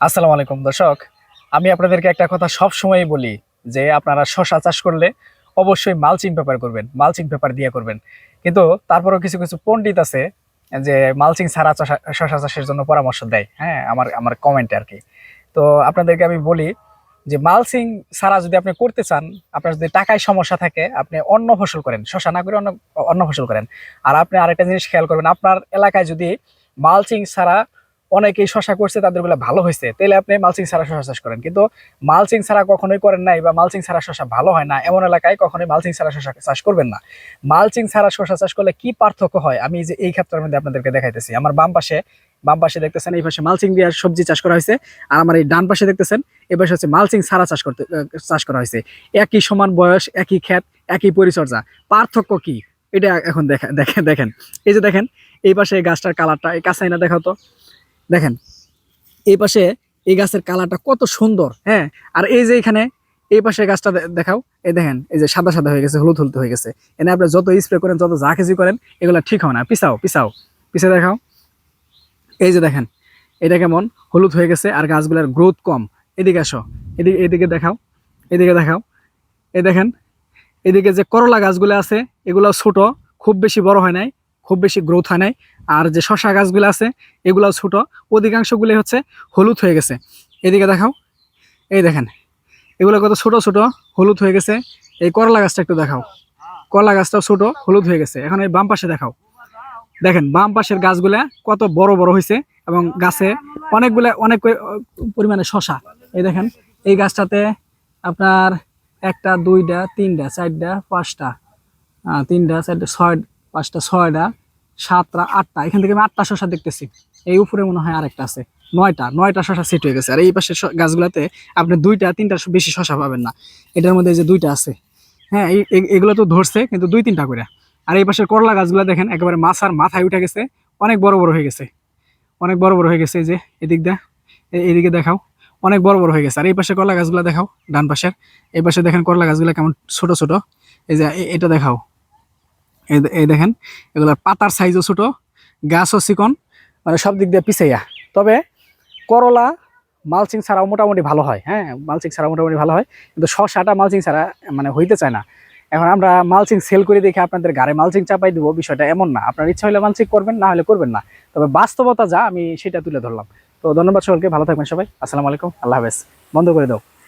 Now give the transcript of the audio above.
আসসালামু আলাইকুম, দর্শক। আমি আপনাদেরকে একটা কথা সব সময়ই বলি যে, আপনারা শশা চাষ করলে অবশ্যই মালচিং পেপার করবেন মালচিং পেপার দিয়ে করবেন। কিন্তু তারপরেও কিছু কিছু পণ্ডিত আছে যে মালচিং ছাড়া শশা চাষের জন্য পরামর্শ দেয়। হ্যাঁ আমার আমার কমেন্টে আর কি। তো আপনাদেরকে আমি বলি যে মালচিং ছাড়া যদি আপনি করতে চান, আপনার যদি টাকায় সমস্যা থাকে, আপনি অন্য ফসল করেন শশা না করে অন্য অন্য ফসল করেন। আর আপনি আরেকটা জিনিস খেয়াল করবেন, আপনার এলাকায় যদি মালচিং ছাড়া অনেকেই শশা করছে, তাদেরগুলো ভালো হয়েছে। তাহলে আপনি মালচিং ছাড়া শশা চাষ করেন। কিন্তু মালচিং ছাড়া কখনোই করেন নাই বা মালচিং ছাড়া শশা ভালো হয় না, এমন এলাকায় কখনোই মালচিং ছাড়া শশা চাষ করবেন না। মালচিং ছাড়া শশা চাষ করলে কি পার্থক্য হয়? আমি যে এই ক্ষেত্রের মধ্যে আপনাদেরকে দেখাইতেছি। আমার বাম পাশে বাম পাশে দেখতেছেন, এই পাশে মালচিং দিয়ে সবজি চাষ করা হয়েছে। আর আমার এই ডান পাশে দেখতেছেন, এই পাশে হচ্ছে মালচিং ছাড়া চাষ করতে চাষ করা হয়েছে। একই সমান বয়স, একই ক্ষেত, একই পরিচর্যা। পার্থক্য কি? এটা এখন দেখেন দেখেন। এই যে দেখেন, এই পাশে গাছটার কালারটা এই কাছে না দেখাও তো। দেখেন, এই পাশে এই গাছের কালারটা কত সুন্দর হ্যাঁ? আর এই যে এখানে, এই পাশে গাছটা দেখাও, এই দেখেন, এই যে সাদা সাদা হয়ে গেছে, হলুদ হলুদ হয়ে গেছে। এনে আপনি যত স্প্রে করেন, যত যা কিছু করেন, এগুলো ঠিক হয় না। পিছাও পিছাও পিছে দেখাও। এই যে দেখেন, এটা কেমন? হলুদ হয়ে গেছে আর গাছগুলোর গ্রোথ কম। এদিকে আসো এদিকে এদিকে দেখাও এদিকে দেখাও। এই দেখেন, এদিকে যে করলা গাছগুলো আছে এগুলো ছোট, খুব বেশি বড় হয় নাই, খুব বেশি গ্রোথ হয় নাই। আর যে শশা গাছগুলো আছে, এগুলাও ছোট। অধিকাংশগুলি হচ্ছে হলুদ হয়ে গেছে। এদিকে দেখাও। এই দেখেন, এগুলো কত ছোট ছোট হলুদ হয়ে গেছে। এই করলা গাছটা একটু দেখাও। করলা গাছটাও ছোট, হলুদ হয়ে গেছে। এখন এই বাম পাশে দেখাও। দেখেন, বাম পাশের গাছগুলা কত বড় বড় হয়েছে এবং গাছে অনেকগুলা, অনেক পরিমাণে শশা এই দেখেন, এই গাছটাতে আপনার একটা, দুইটা, তিনটা, চারটা, পাঁচটা তিনটা, চারটা, ছয়, পাঁচটা, ছয়টা সাতটা, আটটা। এখান থেকে আমি আটটা শশা দেখতেছি। এই উপরে মনে হয় আরেকটা আছে। নয়টা নয়টা শশা সেট হয়ে গেছে। আর এই পাশের শ- গাছগুলাতে আপনি দুইটা, তিনটা বেশি শশা পাবেন না। এটার মধ্যে যে দুইটা আছে। হ্যাঁ এগুলো তো ধরছে, কিন্তু দুই, তিনটা করে আর এই পাশের করলা গাছগুলো দেখেন, একেবারে মাছার মাথায় উঠে গেছে। অনেক বড় বড় হয়ে গেছে। অনেক বড় বড় হয়ে গেছে এই যে, এদিক দা এদিকে দেখাও। অনেক বড় বড় হয়ে গেছে। আর এই পাশে করলা গাছগুলো দেখাও, ডান পাশের। এই পাশে দেখেন করলা গাছগুলো কেমন ছোট ছোট। এই যে এটা দেখাও। এই দেখেন, এগুলোর পাতার সাইজও ছোট, গাছও চিকন মানে সব দিক দিয়ে পিছাইয়া। তবে করলা মালচিং ছাড়াও মোটামুটি ভালো হয় হ্যাঁ? মালচিং ছাড়া মোটামুটি ভালো হয়, কিন্তু শশাটা মালচিং ছাড়া মানে হইতে চায় না। এখন আমরা মালচিং সেল করে দেখে আপনাদের গাড়ে মালচিং চাপাই দেবো, বিষয়টা এমন না। আপনার ইচ্ছা হলে মালচিং করবেন, না হলে করবেন না। তবে বাস্তবতা যা, আমি সেটা তুলে ধরলাম। তো ধন্যবাদ সকলকে, ভালো থাকবেন সবাই। আসসালামু আলাইকুম, আল্লাহ হাফেজ। বন্ধ করে দাও।